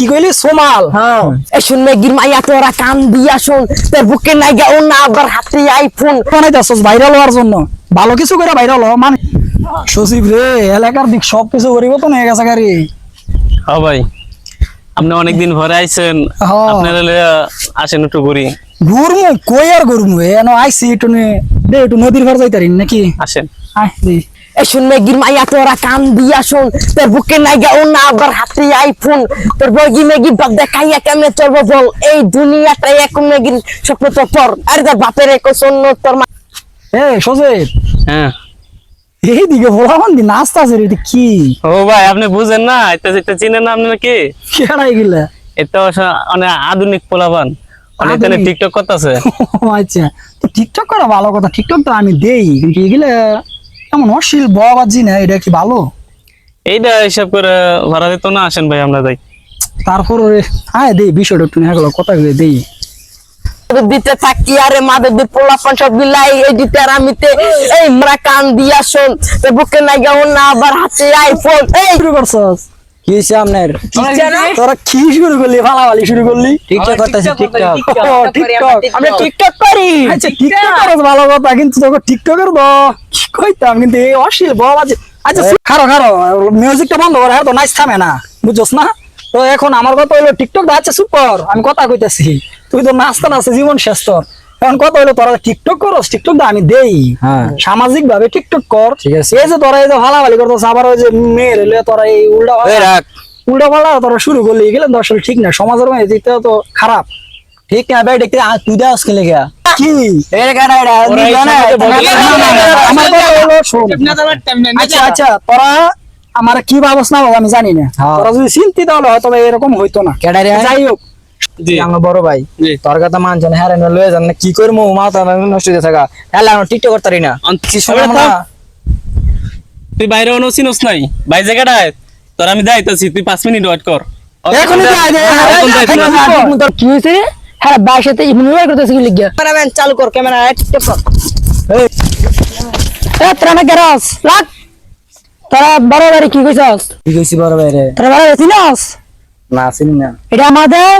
কি কইলি? সোমাল। হ্যাঁ। এই শুন মেগির মাইয়া তোরা কান দিয়া শুন তোর বুকে নাই গা ও না আবার হাতে আইফোন। বানাইতেছস ভাইরাল হওয়ার জন্য। ভালো কিছু করে ভাইরাল হ মানে সচিব রে এলাকার দিক সব কিছু পরিবর্তন হয়ে গেছে গাড়ি? হ্যাঁ ভাই আপনি অনেকদিন ভরে আইছেন। আপনারা আসেন একটু ঘুরি। ঘুরমু কই আর ঘুরমু? এন আইসি একটু নে দে একটু নদীর ঘর যাইতারি নাকি? আসেন। আয় দে মাইয়া তোরা কান দিয়া শুন। তোর বুকে নাই গা ও না আবার হাতে আইফোন তোর বগি মেগি বাপ দেখাইয়া কেমনে চলবো বল? এই দুনিয়াটাই এক মেগির স্বপ্ন তো তোর। আরে তোর বাপের এক শূন্য তোর মা এ হ্যাঁ। এই দিকে ভোলা মন্দি নাস্তা আছে এটা কি? ও ভাই আপনি বুঝেন না এটা এটা চিনেন না আপনি নাকি? কেডাই গিলা? এটা অনেক আধুনিক আধুনিক? টিকটক করতেছে। আচ্ছা তো টিকটক করা ভালো কথা। টিকটক তো আমি দেই কিন্তু এগুলা এমন অশ্লীল বাবাজি না এটা কি ভালো? এইটা হিসাব করে ভাড়া দিত না আসেন ভাই আমরা যাই। তারপর হ্যাঁ দেই বিষয়টা একটু হ্যাঁ কথা গুলো দেই। দিতে থাকি আরে মাদের দি পোলাপান সব বিলাই এই দিতে আর আমিতে এই মরা কান দিয়া শুন বুকে নাই গা ও না আবার হাতে আইফোন এই। শুরু করছস? কি হইছে আপনার? তোরা কি শুরু করলি? শুরু করলি? টিকটক করতেছি টিকটক। টিকটক আমরা টিকটক। করি। আচ্ছা টিকটক ভালো কথা কিন্তু তোকে টিকটকের কি কইতাম কিন্তু এই অশ্লীল বাবাজি আচ্ছা খারো খারো মিউজিকটা বন্ধ করে হ্যাঁ তো নাইস থামে না বুঝছস না? তো এখন আমার কথা হলো টিকটক দা আচ্ছা সুপার আমি কথা কইতাছি। তুই তো নাচতে নাচতে জীবন শেষ তোর। এখন কথা হলো তোরা টিকটক করস টিকটক দা আমি দেই। হ্যাঁ। সামাজিক ভাবে টিকটক কর। ঠিক আছে। এই যে তোরা এই যে ফালাফালি করতেছ আবার ওই যে মেয়ের এলে তোরা এই উল্টা উল্টা পাল্টা তোরা শুরু করলি তো আসলে ঠিক না সমাজের মধ্যে তো খারাপ। ঠিক না ভাই দেখতে তুই দাও স্কেলে গিয়া কি? এটা আমার কথা হলো শোন। আচ্ছা আচ্ছা তোরা আমার কি ব্যবস্থা হবে আমি জানি না। হ্যাঁ। তোরা যদি চিন্তিত হলে হয়তো এরকম হইতো না। যাই হোক আমার বড় ভাই তোর কথা মানছ না হ্যাঁ লয়ে যান না কি করব মাথা নষ্ট হয়ে থাকা হ্যাঁ আমি না। তুই বাইরে অন্য চিনোস নাই। ভাই জায়গাটায় তোর আমি যাইতেছি তুই পাঁচ মিনিট ওয়েট কর। এখনই কি হয়েছে? হ্যাঁ করতেছে কি লিখিয়া ক্যামেরাম্যান চালু কর ক্যামেরা কর। এই, এ তোরা গেরাস? লাগ। তোরা বড় বাড়ি কি কইছস? কি কইছি বড় ভাই তোরা বড় চিনস? না চিনি না। এটা আমাদের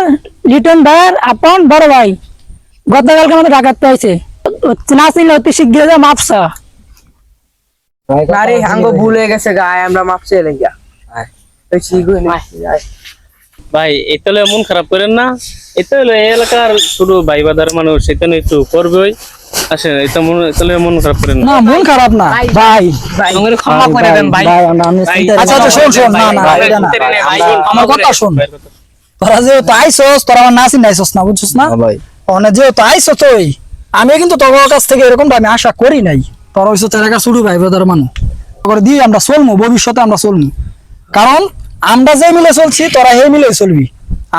লিটন ভাইয়ের আপন বড় ভাই। গতকালকে আমাদের ঢাকাতে আইছে না চিনলে অতি শীঘ্র যা মাপসা। আরে ভুল হয়ে গেছে গায়ে আমরা মাপছে লেগা ওই শিখুই ভাই এটা হলে মন খারাপ করেন না। এটা হলো এই এলাকার শুধু ভাই বাদার মানুষ এটা একটু করবেই। আসেন এটা মন এটা মন খারাপ করেন না। না মন খারাপ না। ভাই আমাকে ক্ষমা করে দেন ভাই। ভাই, আমি আচ্ছা আচ্ছা শোন শোন না না ভাই, এটা না। চিন্তা নেই, ভাই, আমরা- ক্ষমা আমার কথা শোন। ভাইয়ের কথা। তোরা যেহেতু আইসস তোরা আমার নাচি নাইসস না বুঝছস না? ভাই। অনে যেহেতু আইসো তুই আমি কিন্তু তোর কাছ থেকে এরকমটা আমি আশা করি নাই। তোর হইছো শুরু ভাই ব্রাদার মানু করে দিয়ে আমরা চলমু ভবিষ্যতে আমরা চলমু। কারণ আমরা যে মিলে চলছি, তোরা হে মিলে চলবি।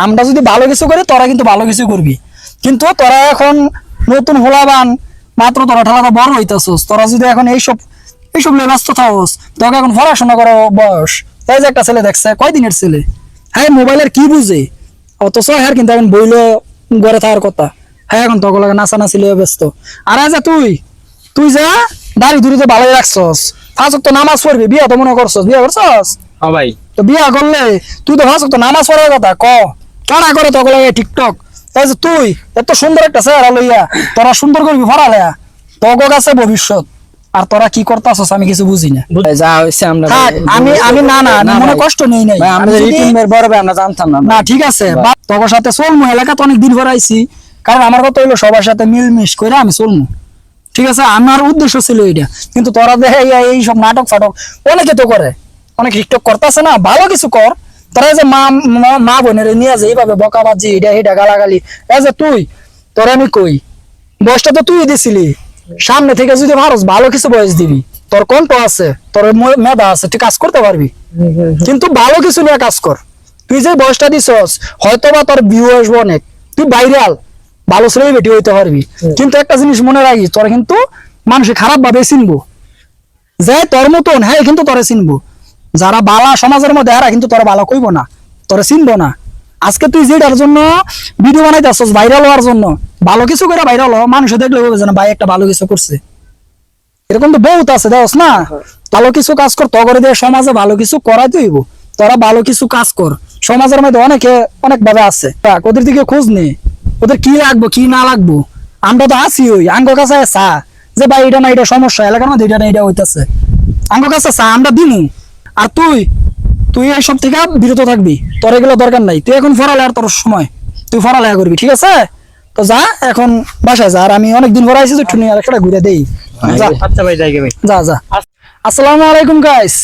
আমরা যদি ভালো কিছু করি, তোরা কিন্তু ভালো কিছু করবি। কিন্তু তোরা এখন নতুন হোলাবান, মাত্র তোরা ঠেলাটা বড় হইতাছস। তোরা যদি এখন এইসব এইসব নিয়ে ব্যস্ত থাকস, তোকে এখন পড়াশোনা করো বয়স। এই যে একটা ছেলে দেখছে, কয়দিনের ছেলে? হ্যাঁ মোবাইলের কি বুঝে? অথচ হ্যাঁ কিন্তু এখন বইলো ঘরে থাকার কথা। হ্যাঁ এখন তখন লাগে নাচা নাচি লিয়ে ব্যস্ত। আর আজ তুই তুই যা, দাড়ি ধুরি তো ভালোই রাখছস। ফাঁসক তো নামাজ পড়বি, বিয়া তো মনে করছস, বিয়া করছস? হ্যাঁ ভাই। তো বিয়া করলে তুই তো ফাঁসক তো নামাজ পড়ার কথা ক? কারা করে তখন লাগে টিকটক? এই যে তুই এত সুন্দর একটা চেহারা লইয়া তোরা সুন্দর করবি ফরালেয়া তগো কাছে ভবিষ্যৎ। আর তোরা কি করতাছস আমি কিছু বুঝি না। যা হইছে আমরা আমি আমি না না মনে কষ্ট নেই নাই। যদি- বড় ভাই আমরা জানতাম না না ঠিক আছে তোর সাথে চলমু এলাকা তো অনেক দিন পর আইছি কারণ আমার কথা হইল সবার সাথে মিলমিশ করে আমি চলমু। ঠিক আছে আমার উদ্দেশ্য ছিল এটা কিন্তু তোরা দেখে এই- এই সব নাটক ফাটক অনেকে তো করে। অনেক টিকটক করতেছে না ভালো কিছু কর। তোরা যে মা মা- বোনের নিয়ে যে এইভাবে বকাবাজি এটা এটা গালাগালি এই যে তুই তোর আমি কই? বয়সটা তো তুই দিছিলি। সামনে থেকে যদি ভারস ভালো কিছু বয়স দিবি তোর কণ্ঠ আছে তোর মেধা আছে তুই কাজ করতে পারবি। কিন্তু ভালো কিছু নিয়ে কাজ কর। তুই যে বয়সটা দিছস হয়তো বা তোর ভিউ আসব অনেক। তুই ভাইরাল ভালো সেলিব্রিটি হইতে পারবি। কিন্তু একটা জিনিস মনে রাখিস তোর কিন্তু মানুষে খারাপ ভাবে চিনবো। যে তোর মতন হ্যাঁ কিন্তু তোরে চিনবো। যারা বালা সমাজের মধ্যে এরা কিন্তু তোরা ভালো কইব না, তোরে চিনবো না। আজকে তুই যেটার জন্য ভিডিও বানাইতেছস ভাইরাল হওয়ার জন্য, ভালো কিছু করে ভাইরাল হ, মানুষে দেখলে বলবে যে না ভাই, একটা ভালো কিছু করছে। এরকম তো বহুত আছে দেওস না? ভালো কিছু কাজ কর, তগরে দিয়ে সমাজে ভালো কিছু করাই হইব। তোরা ভালো কিছু কাজ কর। সমাজের মধ্যে অনেকে অনেক ভাবে আছে। ওদের দিকে খোঁজ নে। ওদের কি লাগবো, কি না লাগবো? আমরা তো আছি ওই, আঙ্গ কাছে চা। যে ভাই, এটা না, এটা সমস্যা, এলাকার মধ্যে এটা না, এটা হইতাছে। আঙ্গ কাছে চা, আমরা দিমু। আর তুই তুই এইসব থেকে বিরত থাকবি। তোর এগুলো দরকার নাই। তুই এখন ফরালে আর তোর সময়। তুই ফরালেখা করবি ঠিক আছে? তো যা এখন বাসায় যা। আর আমি অনেকদিন পরে আইসি তো একটু নিয়ে একটা ঘুরে দেই। যা। আচ্ছা ভাই যাই ভাই যা যা। আসসালামু আলাইকুম গাইস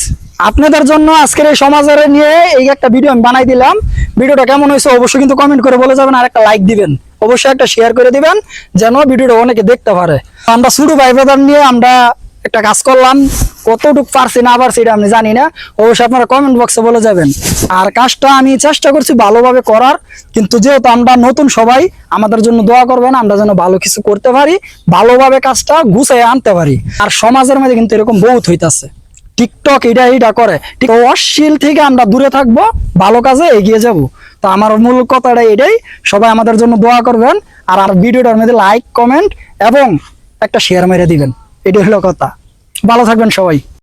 আপনাদের জন্য আজকের এই সমাজের নিয়ে এই একটা ভিডিও আমি বানাই দিলাম। ভিডিওটা কেমন হয়েছে অবশ্যই কিন্তু কমেন্ট করে বলে যাবেন আর একটা লাইক দিবেন। অবশ্যই একটা শেয়ার করে দিবেন যেন ভিডিওটা অনেকে দেখতে পারে। আমরা ছোট ভাই ব্রাদার নিয়ে আমরা একটা কাজ করলাম, কতটুকু পারছি না পারছি এটা আমি জানি না। অবশ্যই আপনারা কমেন্ট বক্সে বলে যাবেন। আর কাজটা আমি চেষ্টা করছি ভালোভাবে করার, কিন্তু যেহেতু আমরা নতুন সবাই, আমাদের জন্য দোয়া করবেন, আমরা যেন ভালো কিছু করতে পারি, ভালোভাবে কাজটা গুছিয়ে আনতে পারি। আর সমাজের মধ্যে কিন্তু এরকম বহুত হইতাছে। টিকটক এটা এটা করে। অশ্লীল থেকে আমরা দূরে থাকব, ভালো কাজে এগিয়ে যাব। তো আমার মূল কথাটা এটাই, সবাই আমাদের জন্য দোয়া করবেন, আর আর ভিডিওটার মধ্যে লাইক কমেন্ট এবং একটা শেয়ার মেরে দিবেন। এটা হলো কথা। ভালো থাকবেন সবাই।